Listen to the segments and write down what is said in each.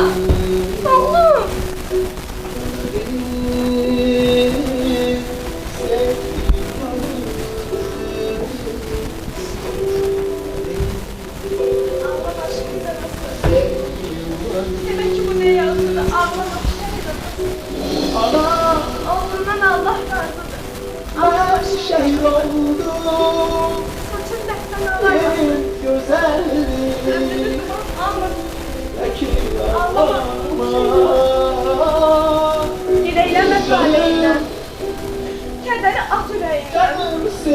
Oğlum.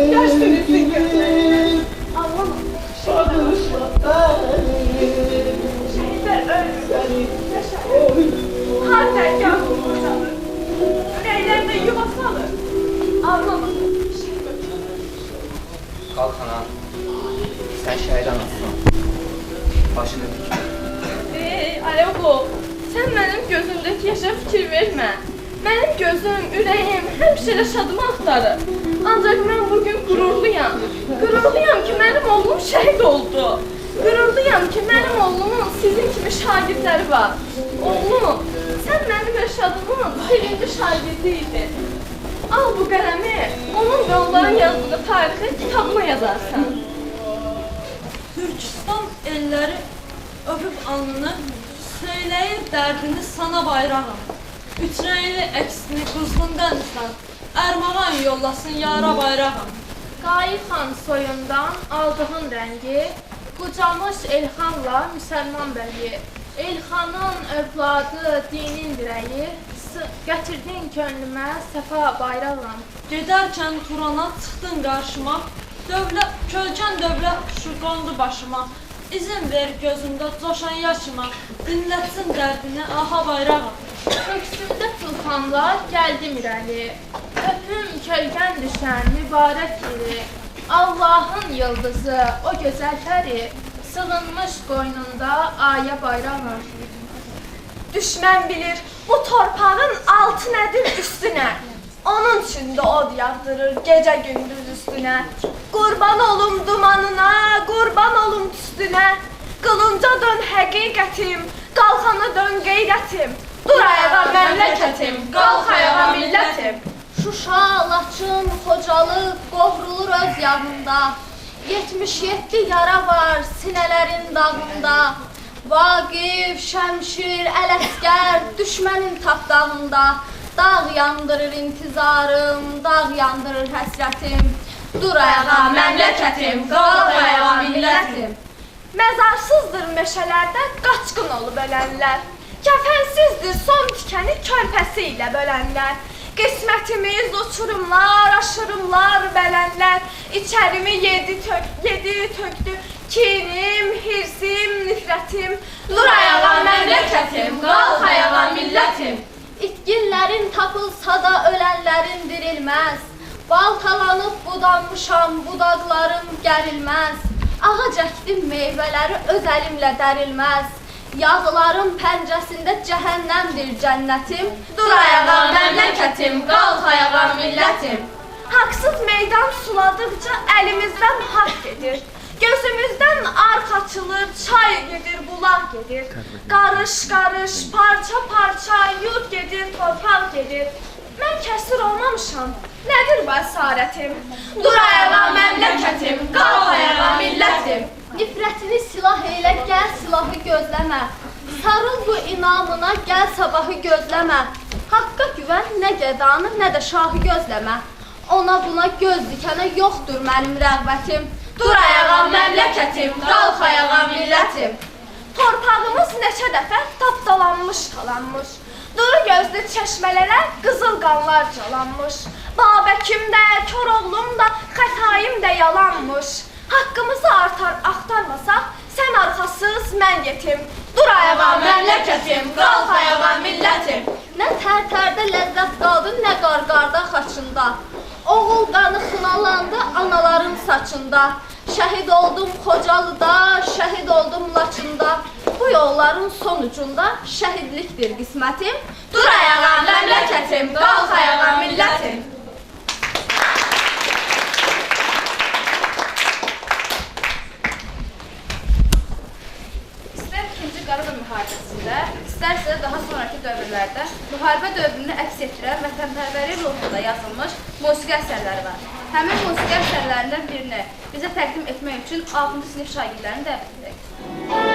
Canım Yaşlısın sevgilim Ağlama. Bağışla beni Şehitler ölür. Yaşar. Her dergah kurtarır. Yüreğlerinde yuvası alır. Ölür. Kalk ana. Sen şəhid anasın. Başını dik. Ey Alevo, sen benim gözümdeki yaşa fikir verme. Benim gözüm, ürəyim həmişə də şadımı axtarır. Ancaq mən bugün qürurluyam. Qürurluyam ki, mənim oğlum şəhid oldu. Qürurluyam ki, mənim oğlumun sizin kimi şagirdləri var. Oğlum, sən mənim Rəşadımın birinci şagirdi. Al bu qələmi, onun və onların yazdığı tarixi kitabına yazarsan. Türkistan elləri öpüb alnını, söyləyir dərdini sana bayrağım. Üç rəngli əksini quzğundan sən, ərmağan yollasın yara bayrağım. Qayıxan soyundan aldığın rəngi qucamış Elxanla müsəlman bəyi. Elxanın övladı, dinin dirəyi, gətirdin könlümə səfa bayrağım. Gedərkən Turana çıxdın qarşıma, dövlət, kölkən dövlət quşu qondu başıma. İzin ver gözümdə coşan yaşıma, dinlətsin dərdini aha bayrağım. Köksümdə tulpanlar gəldim irəli. Öpüm kölgən düşən mübarək yeri. Allahın yıldızı, o gözəl pəri, sığınmış qoynunda aya bayrağım. Düşmən bilir bu torpağın altı nədir üstünə. Onun üçün də od yağdırır gecə gündüz üstünə. Qurban olum dumanına, qurban olum tüstünə. Qılınca dön həqiqətim, qalxana dön qeyrətim. Dur ayağa məmləkətim, qalx ayağa millətim. Şuşa, Laçın, Xocalı qovrulur öz yağında. 77 yara var sinələrin dağında. Vaqif, Şəmşir, Ələsgər düşmənin tapdağında. Dağ yandırır intizarım, dağ yandırır həsrətim. Dur ayağa məmləkətim, qalx ayağa millətim. Məzarsızdır meşələrdə qaçqın olub ölənlər. Kəfənsizdir son tikəni körpəsi ilə bölənlər. Qismətimiz uçurumlar, aşırımlar, bələnlər. İçərimi yedi, tök, yedi tökdü. Kinim, hirsim, nifrətim. Dur ayağa məmləkətim, qalx ayağa millətim. İtgillərin tapılsa da ölənlərin dirilməz. Baltalanıb budanmışam, budaqlarım gərilməz. Ağac əkdim meyvələri öz əlimlə dərilməz. Yağların pəncəsində cəhənnəmdir cənnətim. Dur ayağa məmləkətim, qalx ayağa millətim. Haqsız meydan suladıqca əlimizdən haqq gedir. Gözümüzdən arx açılır, çay gedir, bulaq gedir. Qarış qarış, parça parça, yurd gedir, torpaq gedir. Mən kəsir olmamışam. Nədir bu əsarətim? Dur ayağa məmləkətim, qalx ayağa millətim. Nifrətini silah eylə, gəl silahı gözləmə. Sarıl bu inamına, gəl sabahı gözləmə. Haqqa güvən, nə gədanı, nə də şahı gözləmə. Ona buna göz dikənə yoxdur mənim rəğbətim. Dur ayağa məmləkətim, qalx ayağa millətim. Torpağımız neçə dəfə tapdalanmış, talanmış. Duru gözlü çeşmələrə qızıl qanlar calanmış. Babəkim də, Koroğlum da, xətayim də yalanmış. Haqqımızı artar axtarmasaq, sən arxasız, mən yetim. Dur ayağa məmləkətim, qalx ayağa millətim. Nə tərtərdə ləzzət qaldı, nə qarqarda xaçında. Oğul qanı xınalandı anaların saçında. Şəhid oldum Xocalıda, şəhid oldum Laçında. Bu yolların sonucunda şəhidlikdir qismətim. Dur ayağa məmləkətim, qalx ayağa millətim. İstər ikinci Qaradın müharibəsində, istərsə daha sonraki dövrlərdə müharibə dövrünü əks etdirən vətənpərvərlik ruhunda yazılmış musiqi əsərləri var. Həmin musiqi əsərlərindən birini bizə təqdim etmək üçün 6-cı sinif şagirdlərini dəvət edək.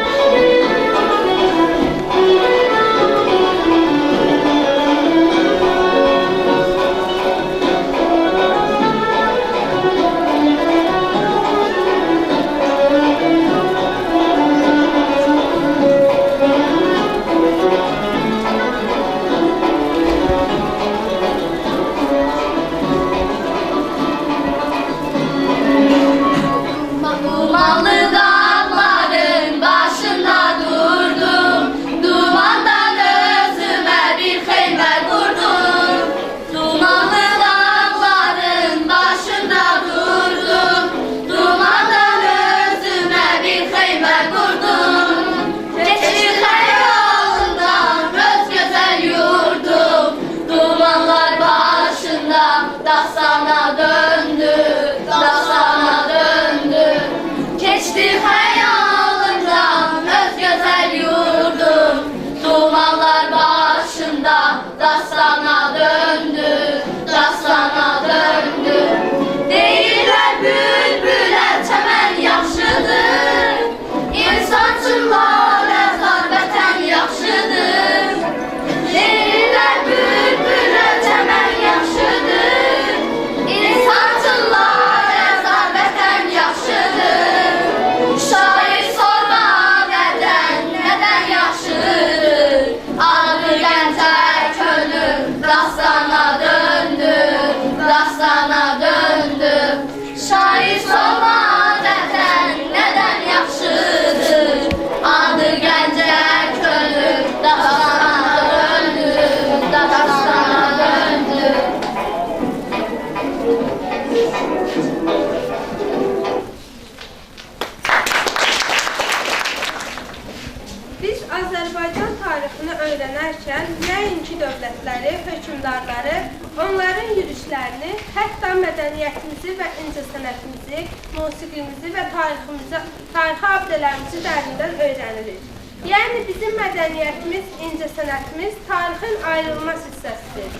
Musiqimizi və tariximizi, tarixi abidələrimizi dərindən öyrənirik. Yəni bizim mədəniyyətimiz, incəsənətimiz tarixin ayrılmaz hissəsidir.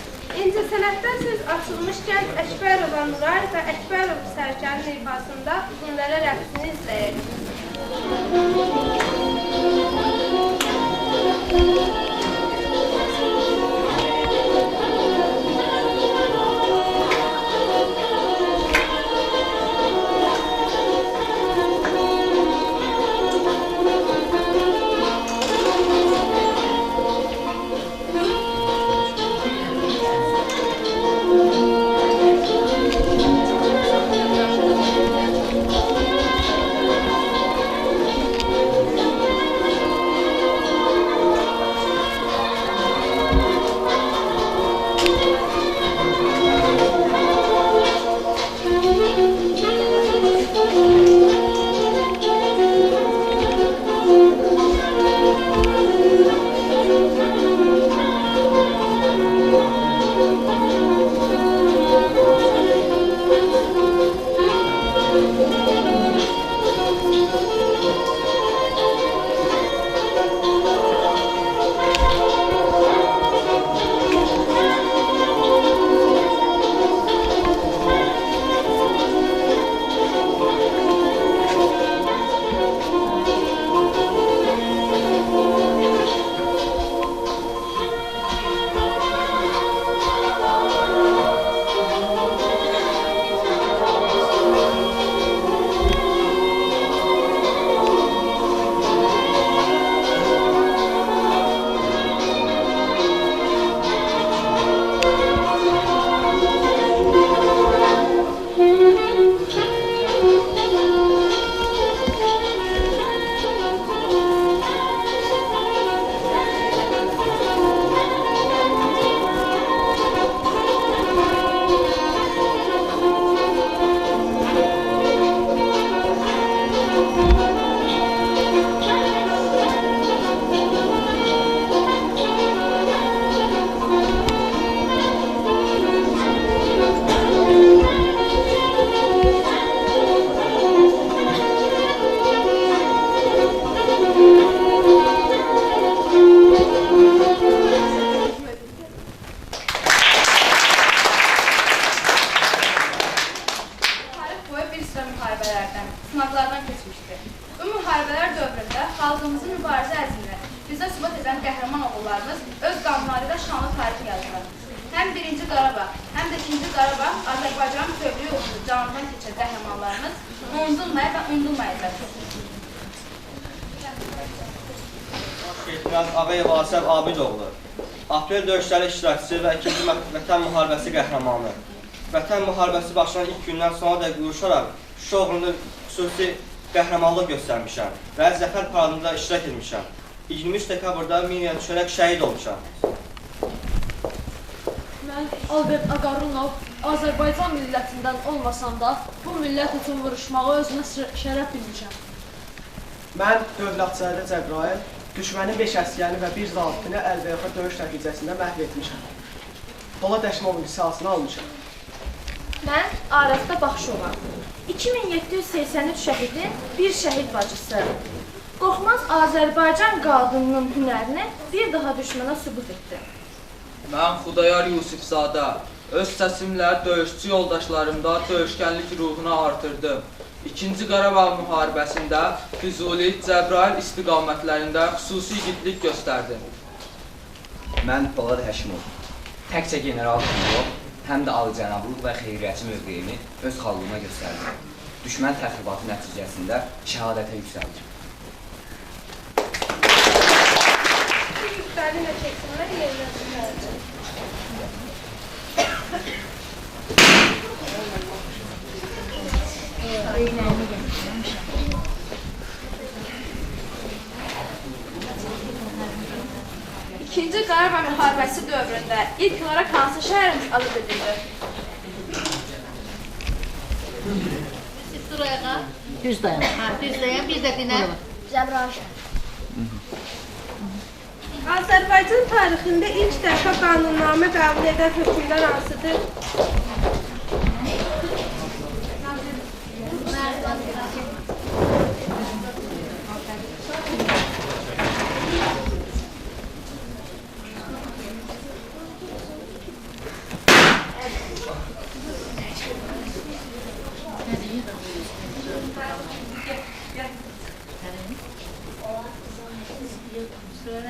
İncəsənətdən söz açılmışkən Əkbərova Nuray və Əkbərov Sərkənin ifasında bunlara rəqsini izləyək. şeylerden, sınavlardan keçmişdi. Bu müharibələr dövründə xalqımızın mübarizə əzmini bizə sübut edən qəhrəman oğullarımız öz qanları ilə şanlı tarix yazdılar. Həm 1-ci Qarabağ, həm də 2-ci Qarabağ Azərbaycanın kövrü yolunu canından keçən qəhrəmanlarımız unudulmaya və unudulmayacaqdır. Şeyhmiraz Ağayev Asəb Abidoğlu, Aprel döyüşləri iştirakçısı və 2-ci Vətən Müharibəsi qəhrəmanı. Vətən müharibəsi başlanan ilk gündən sonra da quruşaraq Şuşa uğrunda xüsusi qəhrəmanlıq göstərmişəm və zəfər paradında iştirak etmişəm. 23 dekabrda minaya düşərək şəhid olmuşam. Mən Albert Aqarunov Azərbaycan millətindən olmasam da bu millət üçün vuruşmağı özümə şə- şərəf bilmişəm. Mən Dövlətçilərdə Cəbrayil düşmənin 5 əsgərini və 1 zabitini əlbəyaxa döyüş nəticəsində məhv etmişəm. Polad Əşmovun qisasını almışam. Mən Arafda Baxşova. 2783 şəhidin bir şəhid bacısı. Qorxmaz Azərbaycan qadınının hünərini bir daha düşmənə sübut etdi. Mən Xudayar Yusifzadə öz səsimlə döyüşçü yoldaşlarımda döyüşkənlik ruhunu artırdım. İkinci Qarabağ müharibəsində Füzuli, Cəbrayil istiqamətlərində xüsusi igidlik göstərdim. Mən Polad Həşimov. Təkcə general yox, həm də alicənablıq və xeyriyyəçi mövqeyimi öz xalqıma göstərdim. Düşmən təxribatı nəticəsində şəhadətə yüksəldim. Yükləri ilə çəksinlər yerləsinlər. İkinci Qarabağ müharibəsi dövründə ilk olaraq hansı şəhərimiz azad edildi? Dur ayağa. Düz dayan. Ha, düz dayan. Bir də dinə. Azərbaycan tarixində ilk dəfə qanunnamə qəbul edən hökmdar hansıdır?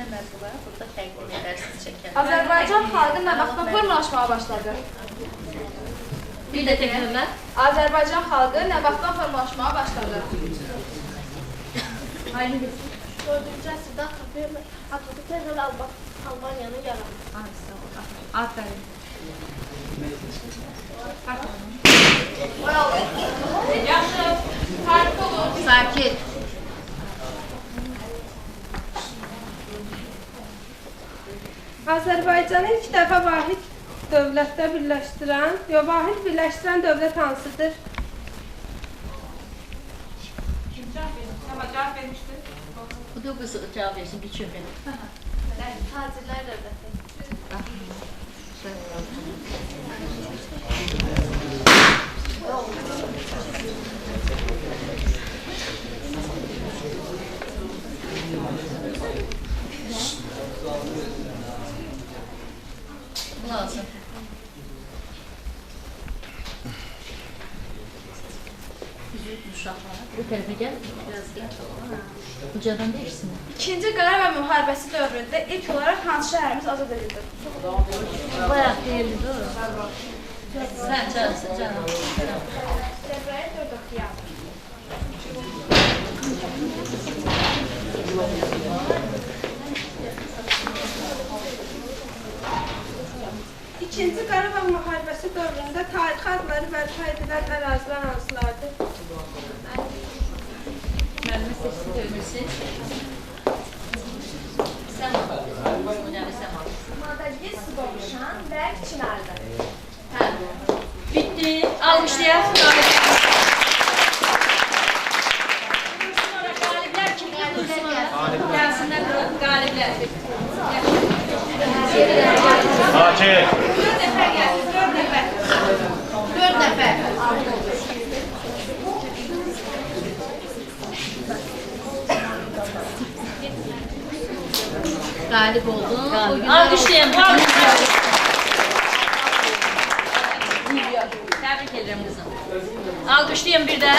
Burada fərqli nələrsiz çəkər. Azərbaycan xalqı nə formalaşmağa başladı? Bir də təkrarla. Azərbaycan xalqı nə vaxtdan formalaşmağa başladı? Dördüncü əsrdə Atatürk Terror Albaniyanı yaratdı. Aferin. Sakit. Azərbaycanı ilk dəfə vahid dövlətdə birləşdirən, ya vahid birləşdirən dövlət hansıdır? Bu da qız cavab versin, bir çöpün. Tacirlər dövləti. Lazım. Uşaqlar, bu tərəfə gəl, biraz. Ucadan deyirsin. İkinci Qarabağ müharibəsi dövründə ilk olaraq hansı şəhərimiz azad edildi? Bayaq deyildi, doğru. Sən canısın, canım. Cəbrayil 4 oxuyaq. İkinci Qarabağ müharibəsi dövründə tarixi adları bərpa edilən ərazilər hansılardır? Müəllimə seçsin, görmürsün. Sən. Hocam, sən al. Madagil Sıqovuşan və Çinarda. Hə. Bitti. Almışlayaq. Qaliblər kimdir? Gəlsinlər bura, qaliblər. Dörd nəfər. Qalib oldun. Alqışlayın. Təbrik edirəm qızım. Alqışlayın bir də.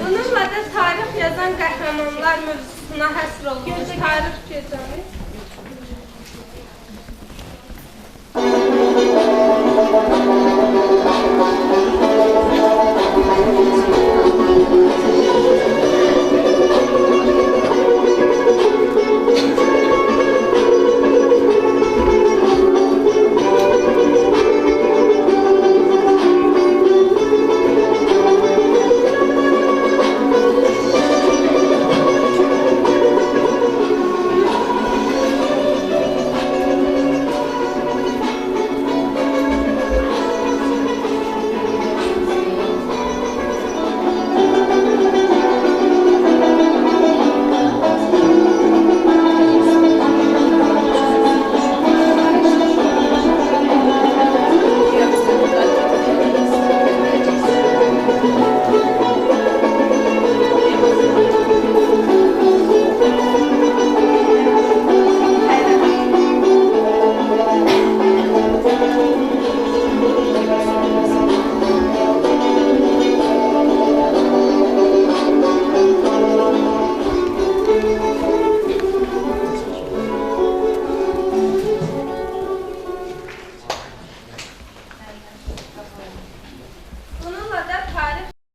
Bununla da tarix yazan qəhrəmanlar mövzusuna həsr olunmuş tarix gecəmiz